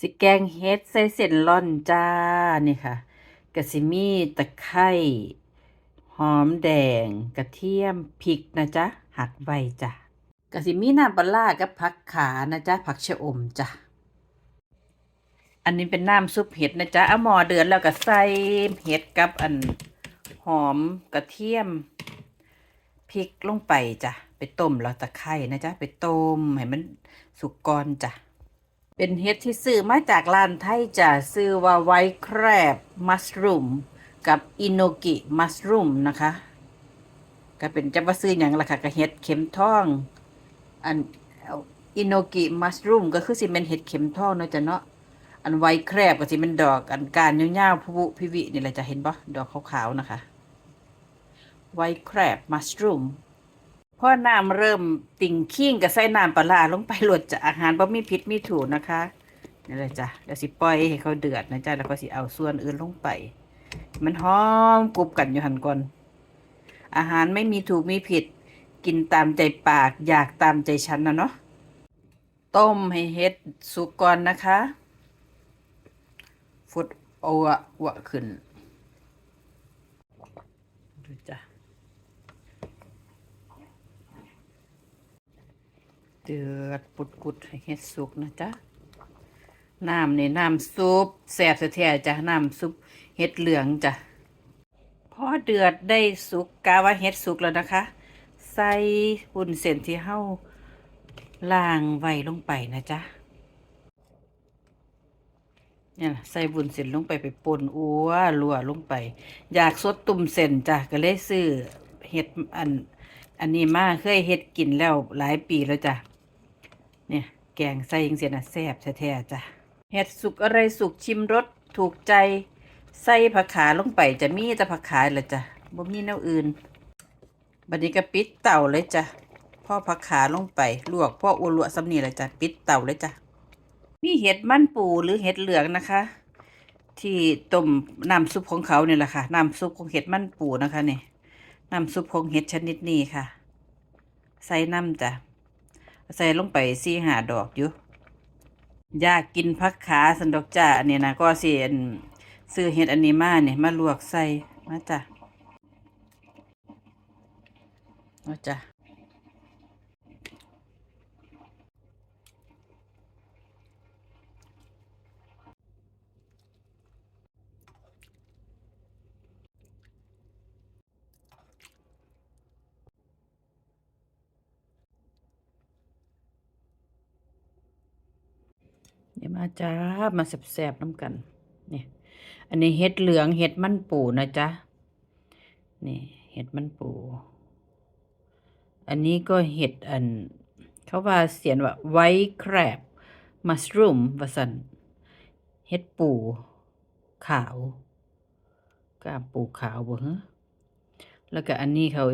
สิแกงเฮ็ดใส่เส้นร่อนจ้านี่ค่ะกะสิมีตะไคร้หอมแดง กระเทียมพริกนะจ๊ะหักไว้จ้ะกะสิมีน้ำปลาร้ากับผักขานะจ๊ะผักชะอมจ้ะอันนี้เป็นน้ำซุปเห็ดนะจ๊ะเอาหม้อเดือดแล้วก็ใส่เห็ดกับอันหอมกระเทียมพริกลงไปจ้ะไปต้มแล้วตะไคร้นะจ๊ะไปต้มให้มันสุกก่อนจ้ะ เป็นเห็ดที่ซื้อมาจากร้านไทยจ้ะซื้อว่าไวท์แครบมัสรูมกับอินโนกิมัสรูมนะคะ ก็เป็นจะว่าซื้ออย่างละค่ะก็เห็ดเข็มทอง อันอิโนกิมัสรูมก็คือสิเป็นเห็ดเข็มทองเนาะจ้ะเนาะอันไวท์แครบก็สิเป็นดอกอันการยาวๆพุพิวินี่แหละจะเห็นปะดอกขาวๆนะคะไวท์แครบมัสรูม พ่อน้ำเริ่มติ่งขิ้งก็ใส่น้ำปลาลงไปหลดจะอาหารบ่มีพิษมีถูกนะคะนี่แหละจ้ะเดี๋ยวสิปล่อยให้เขาเดือดนะจ๊ะแล้วก็สิเอาส่วนอื่นลงไป มันหอมกรุบกันอยู่หันก่อนอาหารไม่มีถูกมีผิด กินตามใจปาก อยากตามใจฉันนะเนาะต้มให้เฮ็ดสุกก่อนนะคะ ฟุตโอวะวะขึ้นดูจ้ะ เดือดปุดปุดๆให้เฮ็ดสุกนะจ๊ะน้ำนี่น้ำซุปแซ่บแท้จ้ะน้ำซุปเฮ็ดเหลืองจ้ะพอเดือดได้สุกกาว่าเฮ็ดสุกแล้วนะคะ ใส่วุ้นเส้นที่เฮาล่างไว้ลงไปนะจ๊ะเนี่ยล่ะใส่บุญเส้นลงไปไปป่นอัวลัวลงไป อยากสดตุ่มเส้นจ้ะก็เลยซื้อเห็ดอัน อันนี้มาเคยเฮ็ดกินแล้วหลายปีแล้วจ้ะ เนี่ย แกงใส่ยังเสียนะแซ่บแท้ๆจ้ะเห็ดสุกอะไรสุกชิมรสถูกใจ ใส่ผักขาลงไปจะมีแต่ผักขาเละจ้ะบ่มีแนวอื่นบัดนี้ก็ปิดเต่าเลยจ้ะพ่อผักขาลงไปลวกพ่ออัวลวกสำนีเลยจ้ะปิดเต่าเลยจ้ะมีเห็ดมันปูหรือเห็ดเหลืองนะคะ ที่ต้มน้ำซุปของเขาเนี่ยแหละค่ะน้ำซุปของเห็ดมันปูนะคะเนี่ยน้ำซุปของเห็ดชนิดนี้ค่ะ ใส่น้ำจ้ะ ใส่ลงไปสี่หาดอกอยู่ อยากกินพักขาสันดอกจ้าอันนี้นะก็เสียนซื้อเห็ดอันนี้มาเนี่ยมาลวกใส่มาจ้ะมาจ้ะ เดี๋ยวมาจ้ามาแสบๆน้ำกันเนี่ยอันนี้เห็ดเหลืองเห็ดมันปูนะจ๊ะนี่เห็ดมันปู อันนี้ก็เห็ดอัน เขาว่าเสียนว่าไวท์แครบมัสรูมวาสันเห็ดปู ขาวกล้าปูขาวบ่ฮะแล้วก็อันนี้เขา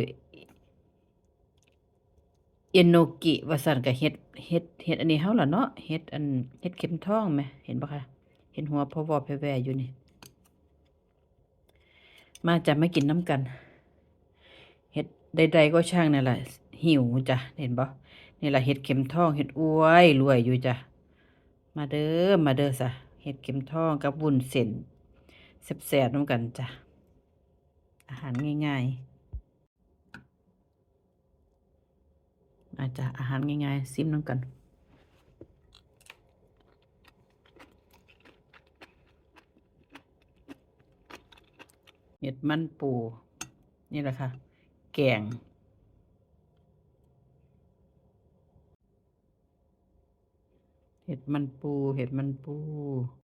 เอโนกิว่าสั่นกับเฮ็ดเฮ็ดเฮ็ดอันนี้เฮาล่ะเนาะเฮ็ดอันเฮ็ดเข็มทองไหมเห็นปะคะเห็นหัวพอวอแพแวอยู่นี่ มาจะไม่กินน้ำกันเฮ็ดใดๆก็ช่างนั่นแหละหิวจ้ะเห็นบ่นี่ล่ะเฮ็ดเข็มทองเฮ็ดอวยรวยอยู่จ้ะมาเด้อมาเด้อซะเฮ็ดเข็มทองกับวุ้นเส้นแซ่บๆน้ำกันจ้ะอาหารง่ายๆ อาจจะอาหารง่ายๆซิมน้ำกันเห็ดมันปู นี่แหละค่ะ แกงเห็ดมันปู เห็ดมันปู